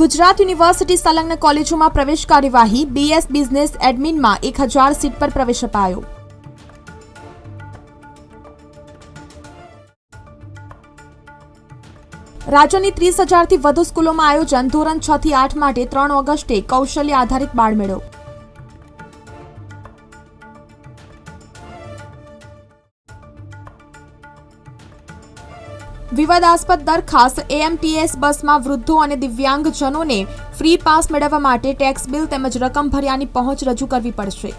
Gujarat university સંલગ્ન કોલેજોમાં પ્રવેશ કાર્યવાહી બીએસ બિઝનેસ એડમિનમાં એક હજાર સીટ પર પ્રવેશ અપાયો. રાજ્યની ત્રીસ હજારથી વધુ સ્કૂલોમાં આયોજન ધોરણ છ થી આઠ માટે ત્રણ ઓગસ્ટે કૌશલ્ય આધારિત બાળમેળો. વિવાદાસ્પદ દરખાસ્ત એએમટીએસ બસમાં વૃદ્ધો અને દિવ્યાંગજનોને ફ્રી પાસ મેળવવા માટે ટેક્સ બિલ તેમજ રકમ ભર્યાની પહોંચ રજૂ કરવી પડશે.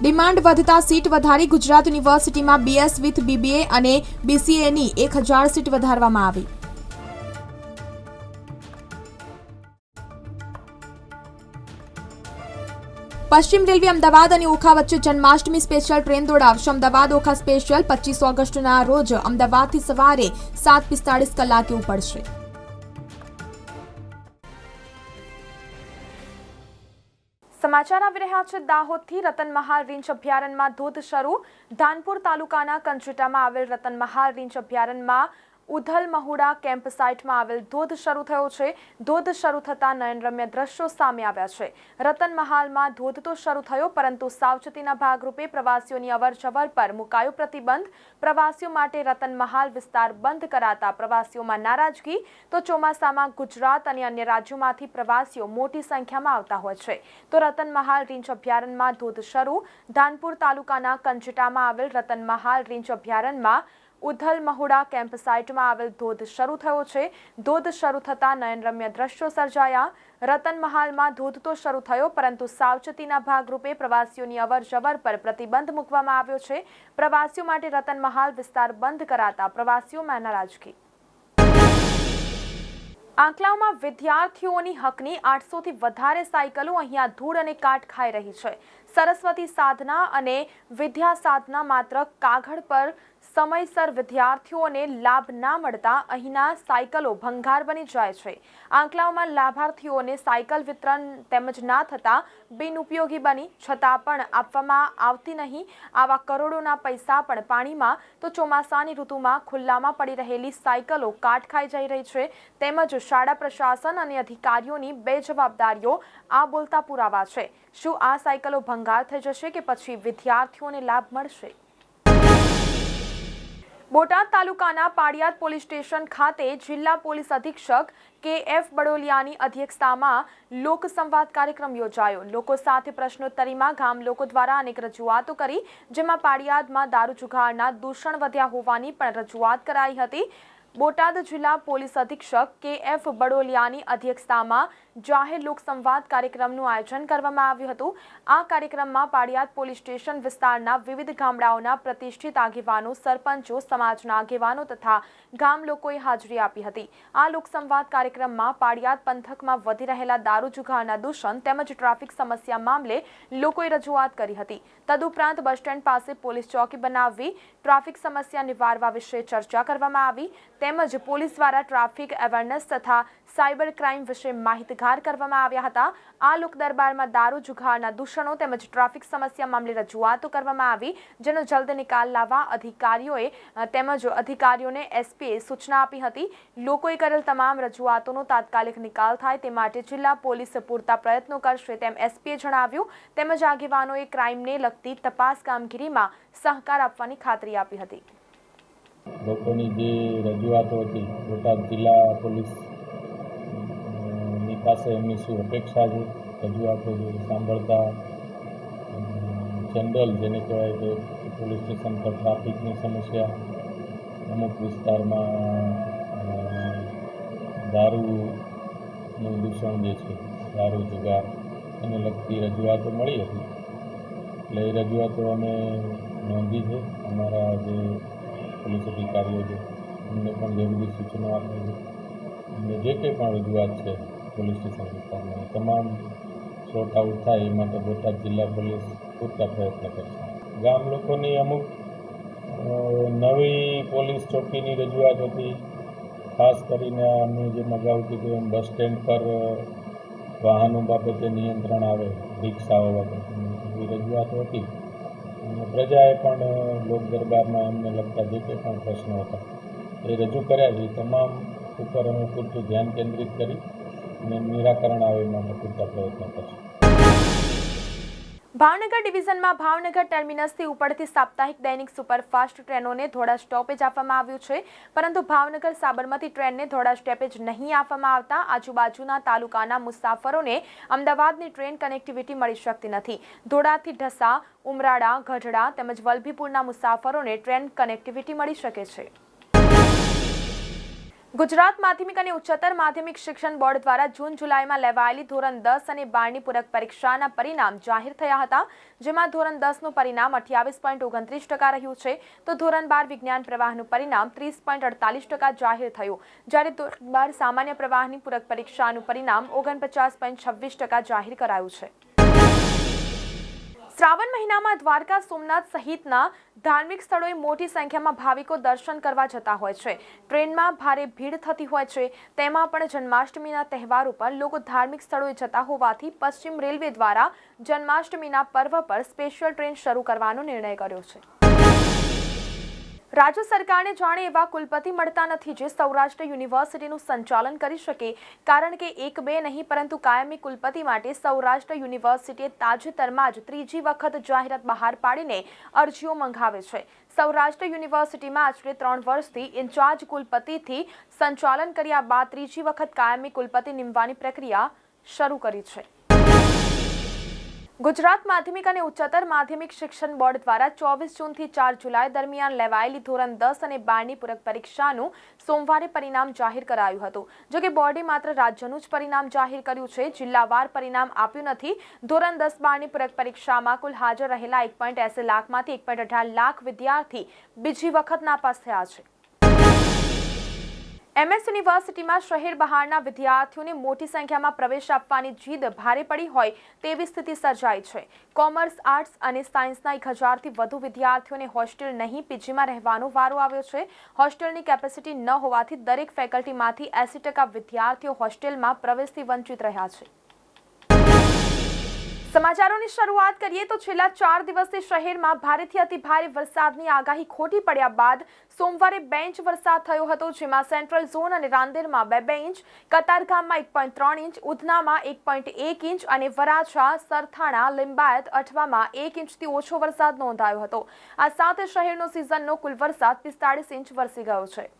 ડિમાન્ડ વધતા સીટ વધારી ગુજરાત યુનિવર્સિટીમાં બીએસ વિથ બીબીએ અને બીસીએની એક હજાર સીટ વધારવામાં આવી. પશ્ચિમ રેલવે અમદાવાદ અને ઓખા વચ્ચે જન્માષ્ટમી સ્પેશિયલ ટ્રેન દોડાવશે. અમદાવાદ ઓખા સ્પેશિયલ પચીસ ઓગસ્ટના રોજ અમદાવાદથી સવારે સાત પિસ્તાળીસ કલાકે ઉપડશે. સમાચાર આવી રહ્યા છે દાહોદથી. રતનમહાલ રીંછ અભયારણ્યમાં ધોધ શરૂ ધાનપુર તાલુકાના કંચુટામાં આવેલ રતનમહાલ રીંછ અભયારણ્યમાં ઉધલ મહુડા કેમ્પ સાઇટમાં આવેલ ધોધ શરૂ થયો છે. ધોધ શરૂ થતાં નયનરમ્ય દ્રશ્યો સામે આવ્યા છે. રતન મહાલમાં ધોધ તો શરૂ થયો, પરંતુ સાવચેતીના ભાગરૂપે પ્રવાસીઓની અવરજવર પર મુકાયો પ્રતિબંધ. પ્રવાસીઓ માટે રતન મહાલ વિસ્તાર બંધ કરાતા પ્રવાસીઓમાં નારાજગી. તો ચોમાસામાં ગુજરાત અને અન્ય રાજ્યોમાંથી પ્રવાસીઓ મોટી સંખ્યામાં આવતા હોય છે. તો રતન મહાલ રીંચ અભયારણ્યમાં ધોધ શરૂ. ધાનપુર તાલુકાના કંચટામાં આવેલ રતનમહાલ રીંચ અભયારણ્યમાં ઉધલ મહુડા કેમ્પ સાઇટમાં આવેલ ધોધ શરૂ થયો છે. ધોધ શરૂ થતાં નયનરમ્ય દ્રશ્યો સર્જાયા. રતનમહાલમાં ધોધ તો શરૂ થયો, પરંતુ સાવચેતીના ભાગરૂપે પ્રવાસીઓની અવરજવર પર પ્રતિબંધ મૂકવામાં આવ્યો છે. પ્રવાસીઓ માટે રતનમહાલ વિસ્તાર બંધ કરાતા પ્રવાસીઓમાં નારાજગી. આંકલાવમાં વિદ્યાર્થીઓની હકની આઠસોથી વધારે સાયકલો અહીંયા ધૂળ અને કાટ ખાઈ રહી છે. સરસ્વતી સાધના અને વિદ્યા સાધના માત્ર કાગળ પર સમયસર વિદ્યાર્થીઓને લાભ ના મળતા અહીંના સાયકલો ભંગાર બની જાય છે. આંકલાઓમાં લાભાર્થીઓને સાયકલ વિતરણ તેમજ ના થતાં બિનઉપયોગી બની છતાં પણ આપવામાં આવતી નહીં. આવા કરોડોના પૈસા પણ પાણીમાં તો ચોમાસાની ઋતુમાં ખુલ્લામાં પડી રહેલી સાયકલો કાટ ખાઈ જઈ રહી છે. તેમજ શાળા પ્રશાસન અને અધિકારીઓની બેજવાબદારીઓ આ બોલતા પુરાવા છે. શું આ સાયકલો ભંગાર થઈ જશે કે પછી વિદ્યાર્થીઓને લાભ મળશે? બોટાદ તાલુકાના પાડિયાદ પોલીસ સ્ટેશન ખાતે જિલ્લા પોલીસ અધિક્ષક કે એફ બડોલિયાની અધ્યક્ષતામાં લોકસંવાદ કાર્યક્રમ યોજાયો. લોકો સાથે પ્રશ્નોત્તરીમાં ગામ લોકો દ્વારા અનેક રજૂઆતો કરી, જેમાં પાડિયાદમાં દારૂ જુગારના દૂષણ વધ્યા હોવાની પણ રજૂઆત કરાઈ હતી. બોટાદ જિલ્લા પોલીસ અધિક્ષક કે એફ બડોલિયાની અધ્યક્ષતામાં જાહેર લોકસંવાદ કાર્યક્રમનું આયોજન કરવામાં આવ્યું હતું. આ કાર્યક્રમમાં પાડિયાદ પોલીસ સ્ટેશન વિસ્તારના વિવિધ ગામડાઓના પ્રતિષ્ઠિત આગેવાનો, સરપંચો, સમાજના આગેવાનો તથા ગામ લોકોએ હાજરી આપી હતી. આ લોકસંવાદ કાર્યક્રમમાં પાડિયાદ પંથકમાં વધી રહેલા દારૂ જુગારના દૂષણ તેમજ ટ્રાફિક સમસ્યા મામલે લોકોએ રજૂઆત કરી હતી. તદુપરાંત બસ સ્ટેન્ડ પાસે પોલીસ ચોકી બનાવવી, ટ્રાફિક સમસ્યા નિવારવા વિશે ચર્ચા કરવામાં આવી. તેમજ પોલીસ દ્વારા ટ્રાફિક અવેરનેસ તથા સાયબર ક્રાઇમ વિશે માહિતગાર કરવામાં આવ્યા હતા. આ લોક દરબારમાં દારૂ જુગારના દૂષણો તેમજ ટ્રાફિક સમસ્યા મામલે રજૂઆતો કરવામાં આવી, જેનો જલ્દ નિકાલ લાવવા અધિકારીઓએ તેમજ અધિકારીઓને એસપીએ સૂચના આપી હતી. લોકોએ કરેલ તમામ રજૂઆતોનો તાત્કાલિક નિકાલ થાય તે માટે જિલ્લા પોલીસ પૂરતા પ્રયત્નો કરશે તેમ એસપીએ જણાવ્યું. તેમજ આગેવાનોએ ક્રાઇમને લગતી તપાસ કામગીરીમાં સહકાર આપવાની ખાતરી આપી હતી. લોકોની જે રજૂઆતો હતી, બોટાદ જિલ્લા પોલીસની પાસે એમની શું અપેક્ષા છે? રજૂઆતો જે સાંભળતા જનરલ જેને કહેવાય કે પોલીસ સ્ટેશન પર ટ્રાફિકની સમસ્યા, અમુક વિસ્તારમાં દારૂનું દૂષણ જે છે, દારૂ, જુગાર, એને લગતી રજૂઆતો મળી હતી. એટલે એ રજૂઆતો અમે નોંધી છે. અમારા જે પોલીસ અધિકારીઓ છે. એમને પણ જરૂરી સૂચનો આપે છે. અને જે કંઈ પણ રજૂઆત છે પોલીસ સ્ટેશન વિસ્તારમાં તમામ સોર્ટ આઉટ થાય એ માટે બોટાદ જિલ્લા પોલીસ પૂરતા પ્રયત્ન કરશે. ગામ લોકોની અમુક નવી પોલીસ ચોકીની રજૂઆત હતી. ખાસ કરીને અમે જે મગાવ કીધું એમ બસ સ્ટેન્ડ પર વાહનો બાબતે નિયંત્રણ આવે, રિક્ષાઓ બાબતે. એવી રજૂઆતો હતી. પ્રજાએ પણ લોક દરબારમાં એમને લગતા જે કંઈ પણ પ્રશ્નો હતા, એ રજૂ કર્યા છે. તમામ ઉપર અમે પૂરતું ધ્યાન કેન્દ્રિત કરી અને નિરાકરણ આવે એ માટે પૂરતા પ્રયત્નો કરશું. ભાવનગર ડિવિઝનમાં ભાવનગર ટર્મિનસથી ઉપડતી સાપ્તાહિક દૈનિક સુપરફાસ્ટ ટ્રેનોને ધોળા સ્ટોપેજ આપવામાં આવ્યું છે. પરંતુ ભાવનગર સાબરમતી ટ્રેનને ધોળા સ્ટોપેજ નહીં આપવામાં આવતા. આજુબાજુના તાલુકાના મુસાફરોને અમદાવાદની ટ્રેન કનેક્ટિવિટી મળી શકતી નથી. ધોળાથી ઢસા, ઉમરાળા, ગઢડા તેમજ વલભીપુરના મુસાફરોને ટ્રેન કનેક્ટિવિટી મળી શકે છે. ગુજરાત માધ્યમિક અને ઉચ્ચતર માધ્યમિક શિક્ષણ બોર્ડ દ્વારા જૂન જુલાઈમાં લેવાયેલી ધોરણ દસ અને બારની પૂરક પરીક્ષાના પરિણામ જાહેર થયા હતા, જેમાં ધોરણ દસનું પરિણામ અઠ્યાવીસ પોઈન્ટ ઓગણત્રીસ ટકા રહ્યું છે. તો ધોરણ બાર વિજ્ઞાન પ્રવાહનું પરિણામ ત્રીસ પોઈન્ટ અડતાલીસ ટકા જાહેર થયું. જ્યારે ધોરણ બાર સામાન્ય પ્રવાહની પૂરક પરીક્ષાનું પરિણામ ઓગણપચાસ પોઈન્ટ છવ્વીસ ટકા જાહેર કરાયું છે. શ્રાવણ મહિનામાં દ્વારકા સોમનાથ સહિતના ધાર્મિક સ્થળોએ મોટી સંખ્યામાં ભાવિકો દર્શન કરવા જતા હોય છે. ટ્રેનમાં ભારે ભીડ થતી હોય છે. તેમાં પણ જન્માષ્ટમીના તહેવાર ઉપર લોકો ધાર્મિક સ્થળોએ જતા હોવાથી પશ્ચિમ રેલવે દ્વારા જન્માષ્ટમીના પર્વ પર સ્પેશિયલ ટ્રેન શરૂ કરવાનો નિર્ણય કર્યો છે. રાજ્ય સરકારને જાણે એવા કુલપતિ મળતા નથી જે સૌરાષ્ટ્ર યુનિવર્સિટીનું સંચાલન કરી શકે. કારણ કે એક બે નહીં, પરંતુ કાયમી કુલપતિ માટે સૌરાષ્ટ્ર યુનિવર્સિટીએ તાજેતરમાં જ ત્રીજી વખત જાહેરાત બહાર પાડીને અરજીઓ મંગાવે છે. સૌરાષ્ટ્ર યુનિવર્સિટીમાં આશરે ત્રણ વર્ષથી ઇન્ચાર્જ કુલપતિથી સંચાલન કર્યા બાદ ત્રીજી વખત કાયમી કુલપતિ નિમવાની પ્રક્રિયા શરૂ કરી છે. ગુજરાત માધ્યમિક અને ઉચ્ચતર માધ્યમિક શિક્ષણ બોર્ડ દ્વારા ચોવીસ જૂનથી ચાર જુલાઈ દરમિયાન લેવાયેલી ધોરણ દસ અને બારની પૂરક પરીક્ષાનું સોમવારે પરિણામ જાહેર કરાયું હતું. જો કે બોર્ડે માત્ર રાજ્યનું જ પરિણામ જાહેર કર્યું છે. જિલ્લાવાર પરિણામ આપ્યું નથી. ધોરણ દસ બારની પૂરક પરીક્ષામાં કુલ હાજર રહેલા એક પોઈન્ટ એસી લાખમાંથી એક પોઈન્ટ અઢાર લાખ વિદ્યાર્થી બીજી વખત નાપાસ થયા છે. એમએસ યુનિવર્સિટીમાં શહેર બહારના વિદ્યાર્થીઓને મોટી સંખ્યામાં પ્રવેશ આપવાની જીદ ભારે પડી હોય તેવી સ્થિતિ સર્જાઈ છે. કોમર્સ, આર્ટ્સ અને સાયન્સના એક હજારથી વધુ વિદ્યાર્થીઓને હોસ્ટેલ નહીં, પીજીમાં રહેવાનો વારો આવ્યો છે. હોસ્ટેલની કેપેસિટી ન હોવાથી દરેક ફેકલ્ટીમાંથી એસી ટકા વિદ્યાર્થીઓ હોસ્ટેલમાં પ્રવેશથી વંચિત રહ્યા છે. સમાચારોની શરૂઆત કરીએ તો છેલ્લા ચાર દિવસથી શહેરમાં ભારેથી અતિ ભારે વરસાદની આગાહી ખોટી પડ્યા બાદ સોમવારે બે ઇંચ વરસાદ થયો હતો, જેમાં સેન્ટ્રલ ઝોન અને રાંદેરમાં બે બે ઇંચ કતારગામમાં એક પોઈન્ટ ત્રણ ઇંચ, ઉધનામાં એક પોઈન્ટ એક ઇંચ અને વરાછા, સરથાણા, લિંબાયત, અઠવામાં એક ઇંચથી ઓછો વરસાદ નોંધાયો હતો. આ સાથે શહેરનો સિઝનનો કુલ વરસાદ પિસ્તાળીસ ઇંચ વરસી ગયો છે.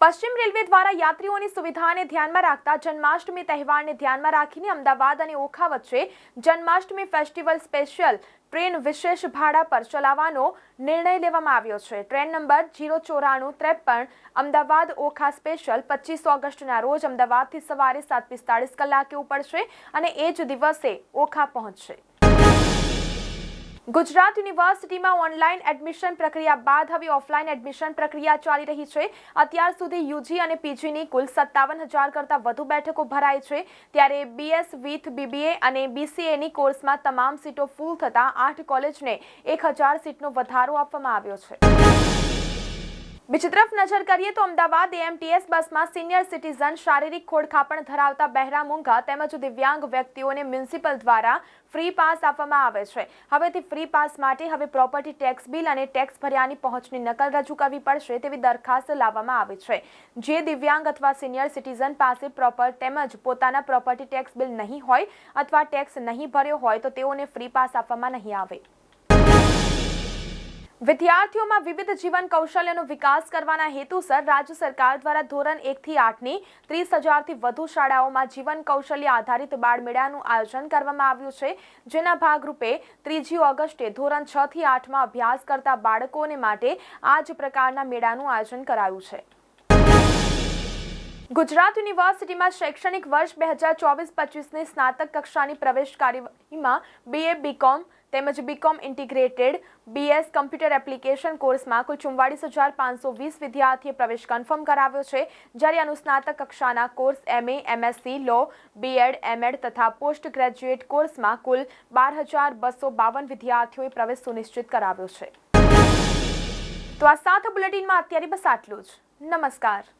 પશ્ચિમ રેલવે દ્વારા યાત્રીઓની સુવિધાને ધ્યાનમાં રાખતા જન્માષ્ટમી તહેવારને ધ્યાનમાં રાખીને અમદાવાદ અને ઓખા વચ્ચે જન્માષ્ટમી ફેસ્ટિવલ સ્પેશિયલ ટ્રેન વિશેષ ભાડા પર ચલાવવાનો નિર્ણય લેવામાં આવ્યો છે. ટ્રેન નંબર જીરો ચોરાણું ત્રેપન અમદાવાદ ઓખા સ્પેશિયલ પચીસ ઓગસ્ટના રોજ અમદાવાદથી સવારે સાત પિસ્તાળીસ કલાકે ઉપડશે અને એ જ દિવસે ઓખા પહોંચશે. ગુજરાત યુનિવર્સિટીમાં ઓનલાઈન એડમિશન પ્રક્રિયા બાદ હવે ઓફલાઈન એડમિશન પ્રક્રિયા ચાલી રહી છે. અત્યાર સુધી યુજી અને પીજીની કુલ સત્તાવન હજાર કરતાં વધુ બેઠકો ભરાઈ છે. ત્યારે બીએસ વિથ બીબીએ અને બીસીએની કોર્સમાં તમામ સીટો ફૂલ થતાં આઠ કોલેજને એક હજાર સીટનો વધારો આપવામાં આવ્યો છે. બીજી તરફ નજર કરીએ તો અમદાવાદ એએમટીએસ બસમાં સિનિયર સિટીઝન શારીરિક ખોડખાપણ ધરાવતા બહેરા મૂંગા તેમજ દિવ્યાંગ વ્યક્તિઓને મ્યુનિસિપલ દ્વારા ફ્રી પાસ આપવામાં આવે છે. હવેથી ફ્રી પાસ માટે હવે પ્રોપર્ટી ટેક્સ બિલ અને ટેક્સ ભર્યાની પહોંચની નકલ રજૂ કરવી પડશે તેવી દરખાસ્ત લાવવામાં આવી છે. જે દિવ્યાંગ અથવા સિનિયર સિટીઝન પાસે પ્રોપર તેમજ પોતાના પ્રોપર્ટી ટેક્સ બિલ નહીં હોય અથવા ટેક્સ નહીં ભર્યો હોય તો તેઓને ફ્રી પાસ આપવામાં નહીં આવે. વિદ્યાર્થીઓમાં વિવિધ જીવન કૌશલ્યનો વિકાસ કરવાના હેતુસર રાજ્ય સરકાર દ્વારા ધોરણ એકથી આઠની ત્રીસ હજારથી વધુ શાળાઓમાં જીવન કૌશલ્ય આધારિત બાળ મેળાનું આયોજન કરવામાં આવ્યું છે, જેના ભાગરૂપે ત્રીજી ઓગસ્ટે ધોરણ છ થી આઠમાં અભ્યાસ કરતા બાળકોને માટે આ જ પ્રકારના મેળાનું આયોજન કરાયું છે. ગુજરાત યુનિવર્સિટીમાં શૈક્ષણિક વર્ષ બે હજાર ચોવીસ પચીસની સ્નાતક કક્ષાની પ્રવેશ કાર્યવાહીમાં બીએ બીકોમ તેમજ BCom integrated BS computer application કોર્સમાં કુલ ચુમ્વાળીસ હજાર પાંચસો વીસ વિદ્યાર્થીએ પ્રવેશ કન્ફર્મ કરાવ્યો છે. જ્યારે અનુસ્નાતક કક્ષાના course MA MSc law BEd MEd તથા પોસ્ટ ગ્રેજ્યુએટ કોર્સમાં કુલ બાર હજાર બસો બાવન વિદ્યાર્થીઓએ પ્રવેશ સુનિશ્ચિત કરાવ્યો છે. તો આ સાથ બુલેટિનમાં અત્યારે બસ આટલું જ. નમસ્કાર.